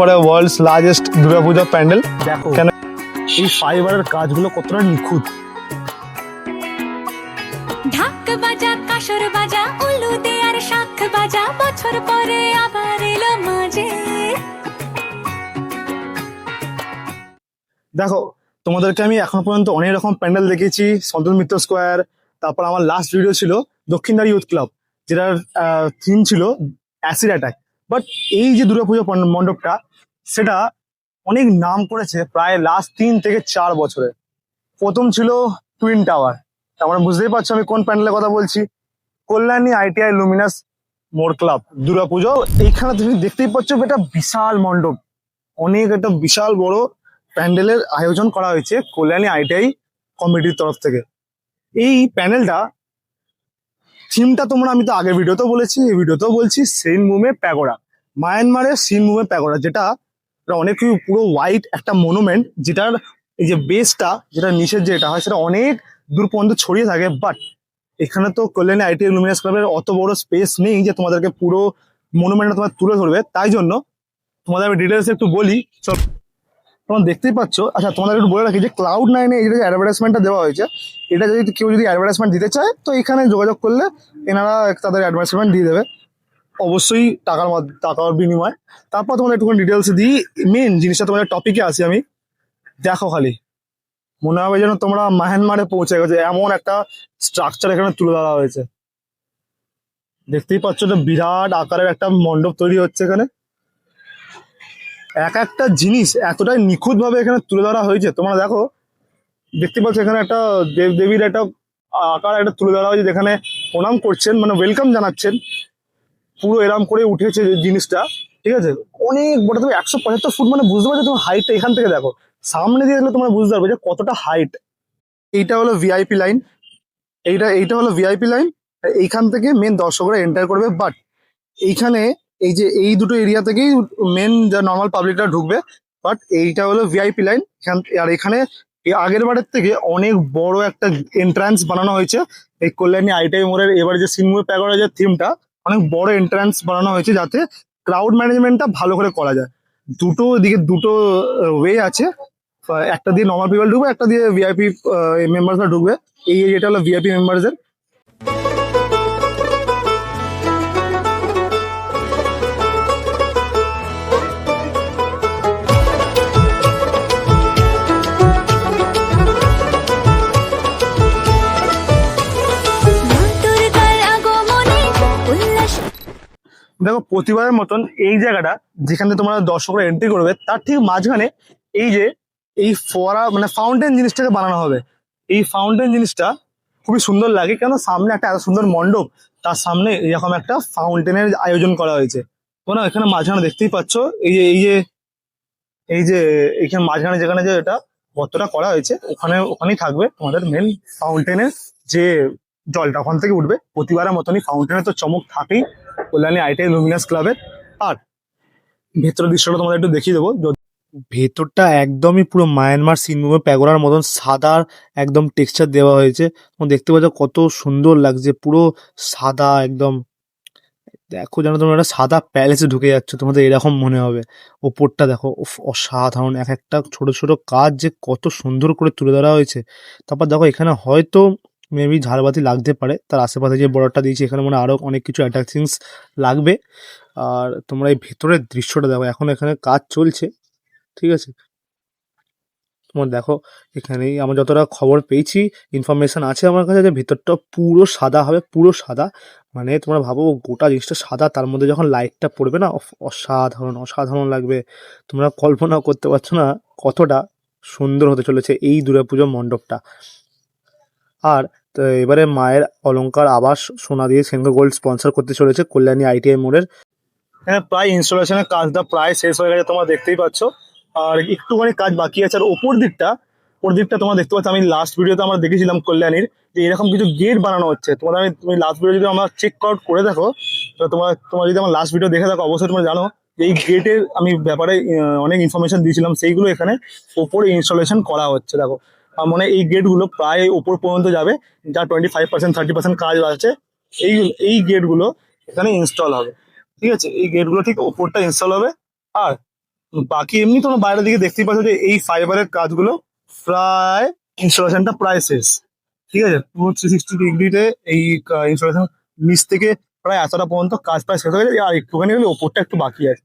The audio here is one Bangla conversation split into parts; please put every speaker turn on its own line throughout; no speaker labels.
পরে ওয়ার্ল্ডস লার্জেস্ট দুর্গাপূজা প্যান্ডেল।
দেখো
কেন?
এই ফাইবারের কাজগুলো কতটা নিখুঁত।
ঢাক বাজা কাসর বাজা উলু দে আর শাখ বাজা বছর পরে আবার এলো মাঝে।
দেখো তোমাদেরকে আমি এখন পর্যন্ত অনেক রকম প্যান্ডেল দেখেছি সন্তোষ মিত্র স্কোয়ার তারপর আমার লাস্ট ভিডিও ছিল দক্ষিণদারি ইউথ ক্লাব যেটার থিম ছিল অ্যাসিড অ্যাটাক বাট এই যে দুর্গাপুজো মণ্ডপটা সেটা অনেক নাম করেছে প্রায় লাস্ট তিন থেকে চার বছরে। প্রথম ছিল টুইন টাওয়ার মানে বুঝতেই পারছ আমি কোন প্যান্ডেলের কথা বলছি? Kalyani ITI luminous more club Durga Puja. এইখানে তুমি দেখতেই পাচ্ছ এটা বিশাল মণ্ডপ। অনেক একটা বিশাল বড় প্যান্ডেলের আয়োজন করা হয়েছে কল্যাণী আইটিআই কমিটির তরফ থেকে। এই প্যান্ডেলটা থিমটা তোমরা, আমি তো আগের ভিডিওতেও বলেছি, এই ভিডিওতেও বলছি সেন মুমে প্যাগোড়া। মায়ানমারের সিন মুমে প্যাগোড়া, যেটা এটা অনেক পুরো হোয়াইট একটা মনুমেন্ট যেটার এই যে বেসটা যেটা নিচের যেটা হয় সেটা অনেক দূর পর্যন্ত ছড়িয়ে থাকে বাট এখানে তো কল্যাণী আইটিআই লুমিনাস ক্লাবের অত বড় স্পেস নেই যে তোমাদেরকে পুরো মনুমেন্টটা তোমার তুলে ধরবে। তাই জন্য তোমাদের আমি ডিটেলস একটু বলি, চল। তোমরা দেখতেই পাচ্ছ আচ্ছা তোমাদের একটু বলে রাখি যে ক্লাউড নাইনে এটা যে অ্যাডভার্টাইজমেন্টটা দেওয়া হয়েছে, এটা যদি কেউ যদি অ্যাডভার্টাইজমেন্ট দিতে চায়, তো এখানে যোগাযোগ করলে এনারা তাদের অ্যাডভার্টাইজমেন্ট দিয়ে দেবে। অবশ্যই টাকার টাকার বিনিময়। তারপর তোমাদের একটুখানি ডিটেলস দিই। মেন জিনিসটা তোমাদের টপিকে আসি আমি। দেখো খালি। মনে হবে যেন তোমরা মায়ানমারে পৌঁছে গেছে। এমন একটা স্ট্রাকচার এখানে তুলে ধরা হয়েছে। দেখতেই পাচ্ছ এটা বিরাট আকারের একটা মণ্ডপ তৈরি হচ্ছে এখানে। এক একটা জিনিস এতটাই নিখুঁত ভাবে এখানে তুলে ধরা হয়েছে। তোমরা দেখো, দেখতে পাচ্ছ এখানে একটা দেব দেবীর একটা আকার একটা তুলে ধরা হয়েছে। যেখানে প্রণাম করছেন মানে ওয়েলকাম জানাচ্ছেন। পুরো এরম করে উঠেছে যে জিনিসটা, ঠিক আছে? অনেক বড়, তুমি একশো পঁচাত্তর ফুট মানে বুঝতে পারছ তোমার হাইটটা এখান থেকে দেখো। সামনে দিয়ে দেখলে তোমার বুঝতে পারবে যে কতটা হাইট এইটা হলো ভিআইপি লাইন এইটা এইটা হলো ভিআইপি লাইন এইখান থেকে মেন দর্শকরা এন্টার করবে বাট এইখানে এই যে এই দুটো এরিয়া থেকেই মেন যা নর্মাল পাবলিকরা ঢুকবে বাট এইটা হলো ভিআইপি লাইন আর এখানে আগের বারের থেকে অনেক বড় একটা এন্ট্রান্স বানানো হয়েছে। এই কল্যাণী আইটাই মোড়ের এবার যে সিনমুয়ে প্যাগোড়া যে থিমটা অনেক বড় এন্ট্রান্স বানানো হয়েছে যাতে ক্রাউড ম্যানেজমেন্টটা ভালো করে করা যায়। দুটো দিকে দুটো ওয়ে আছে। একটা দিয়ে নর্মাল পিপল ঢুকবে, একটা দিয়ে ভিআইপি মেম্বার্সরা ঢুকবে। এই এরিয়াটা হলো ভিআইপি মেম্বারসের দেখো, প্রতিবারের মতন এই জায়গাটা যেখানে তোমরা দর্শকরা এন্ট্রি করবে, তার ঠিক মাঝখানে এই যে, এই ফোয়ারা মানে ফাউন্টেন জিনিসটাকে বানানো হবে। এই ফাউন্টেন জিনিসটা খুবই সুন্দর লাগে কেন সামনে একটা এত সুন্দর মণ্ডপ, তার সামনে এরকম একটা ফাউন্টেনের আয়োজন করা হয়েছে। তোমরা এখানে মাঝখানে দেখতেই পাচ্ছ, এই যে এই যে এই যে, এখানে মাঝখানে যেখানে যে এটা গর্তটা করা হয়েছে, ওখানে, ওখানেই থাকবে তোমাদের মেন ফাউন্টেনের যে জলটা, ওখান থেকে উঠবে। প্রতিবারের মতনই ফাউন্টেনের তো চমক থাকেই। কল্যাণী আইটিআই লুমিনাস ক্লাবের আর ভেতরের দৃশ্যটা তোমাদের একটু দেখিয়ে দেবো।
ভেতরটা একদমই পুরো মায়ানমার সিনমুমে প্যাগোরার মতন সাদার একদম টেক্সচার দেওয়া হয়েছে। দেখতে পাচ্ছ কত সুন্দর লাগছে, পুরো সাদা একদম। দেখো যেন তোমরা একটা সাদা প্যালেসে ঢুকে যাচ্ছ, তোমাদের এরকম মনে হবে। ওপরটা দেখো অসাধারণ। এক একটা ছোট ছোট কাজ যে কত সুন্দর করে তুলে ধরা হয়েছে। তারপর দেখো এখানে হয়তো মেবি ঝাড়বাতি লাগতে পারে। তার আশেপাশে যে বর্ডারটা দিয়েছি, এখানে মনে হয় আরও অনেক কিছু অ্যাট্রাকশনস লাগবে। আর তোমরা এই ভেতরের দৃশ্যটা দেখো, এখন এখানে কাজ চলছে, ঠিক আছে? তোমার দেখো, এখানেই আমরা যতটা খবর পেয়েছি ইনফরমেশন আছে আমার কাছে যে ভেতরটা পুরো সাদা হবে, পুরো সাদা। মানে তোমরা ভাবো গোটা জিনিসটা সাদা, তার মধ্যে যখন লাইটটা পড়বে না অসাধারণ অসাধারণ লাগবে। তোমরা কল্পনা করতে পারছ না কতটা সুন্দর হতে চলেছে এই দুর্গাপুজো মণ্ডপটা। আর তো এবারে মায়ের অলংকার আবাস সোনা দিয়ে সেঙ্গো গোল্ড স্পন্সর করতে চলেছে কল্যাণী আইটিআই মোড়ের।
হ্যাঁ প্রায় ইনস্টলেশনের কাজটা প্রায় শেষ হয়ে গেছে, তোমরা দেখতেই পাচ্ছ। আর একটুখানি কাজ বাকি আছে, আর ওপর দিকটা ওপর দিকটা তোমরা দেখতে পাচ্ছ। আমি লাস্ট ভিডিওতে আমরা দেখেছিলাম কল্যাণীর যে এরকম কিছু গেট বানানো হচ্ছে। তোমাদের আমি, তুমি লাস্ট ভিডিও যদি আমরা চেক আউট করে দেখো, তো তোমার তোমার যদি আমার লাস্ট ভিডিও দেখে থাকো, অবশ্যই তোমরা জানো যে এই গেটের আমি ব্যাপারে অনেক ইনফরমেশন দিয়েছিলাম, সেইগুলো এখানে ওপরে ইনস্টলেশন করা হচ্ছে, দেখো। মনে এই গেটগুলো প্রায় ওপর পর্যন্ত যাবে, যা twenty five percent thirty percent কাজ আছে এই এই গেটগুলো এখানে ইনস্টল হবে। ঠিক আছে? এই গেটগুলো ঠিক ওপরটা ইনস্টল হবে। আর বাকি এমনি তোমরা বাইরের দিকে দেখতেই পাচ্ছ যে এই ফাইবারের কাজগুলো প্রায় ইনস্টলেশনটা প্রায় শেষ। ঠিক আছে? পুরো থ্রি সিক্সটি ডিগ্রিতে এই ইনস্টলেশন নিচ থেকে প্রায় এতটা পর্যন্ত কাজ প্রায় শেষ হয়ে গেছে। আর একটুখানি হলে ওপরটা একটু বাকি আছে।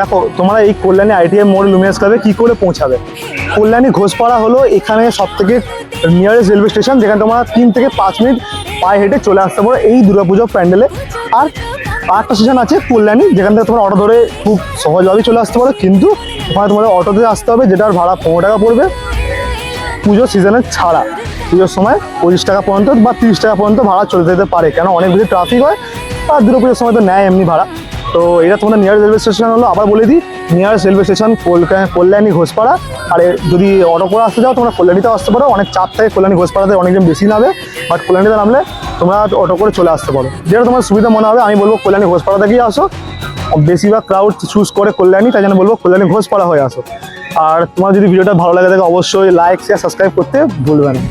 দেখো, তোমরা এই কল্যাণী আইটিআই মোড় লুমিয়াস ক্লাবে কি করে পৌঁছাবে? কল্যাণী ঘোষপাড়া হলো এখানে সব থেকে নিয়ারেস্ট রেলওয়ে স্টেশন যেখানে তোমরা তিন থেকে পাঁচ মিনিট পায়ে হেঁটে চলে আসতে পারো এই দুর্গাপুজো প্যান্ডেলে। আর আটটা স্টেশন আছে কল্যাণী, যেখান থেকে তোমরা অটো ধরে খুব সহজভাবেই চলে আসতে পারো। কিন্তু ওখানে তোমাদের অটোতে আসতে হবে, যেটার ভাড়া পনেরো টাকা পড়বে। পুজো সিজনের ছাড়া। পুজোর সময় পঁচিশ টাকা পর্যন্ত বা তিরিশ টাকা পর্যন্ত ভাড়া চলে যেতে পারে, কেন অনেক বেশি ট্রাফিক হয়। আর দুর্গা পুজোর সময় তো নেয় এমনি ভাড়া। তো এটা তোমাদের নিয়ারেস্ট রেলওয়ে স্টেশন হলো, আবার বলে দিই nearest railway station Kalyani Ghoshpara. আর যদি অটো করে আসতে চাও, তোমরা কল্যাণীতেও আসতে পারো, অনেক চাপ থাকে কল্যাণী ঘোষপাড়াতে, অনেকজন বেশি নামে বাট কল্যাণীতে নামলে তোমরা অটো করে চলে আসতে পারো। যেটা তোমার সুবিধা মনে হবে, আমি বলব কল্যাণী ঘোষপাড়া থেকেই আসো। বেশিরভাগ ক্রাউড চুজ করে কল্যাণী, তাই জন্য বলব কল্যাণী ঘোষপাড়া হয়ে আসো। আর তোমার যদি ভিডিওটা ভালো লাগে থাকে অবশ্যই লাইক শেয়ার সাবস্ক্রাইব করতে ভুলবে না।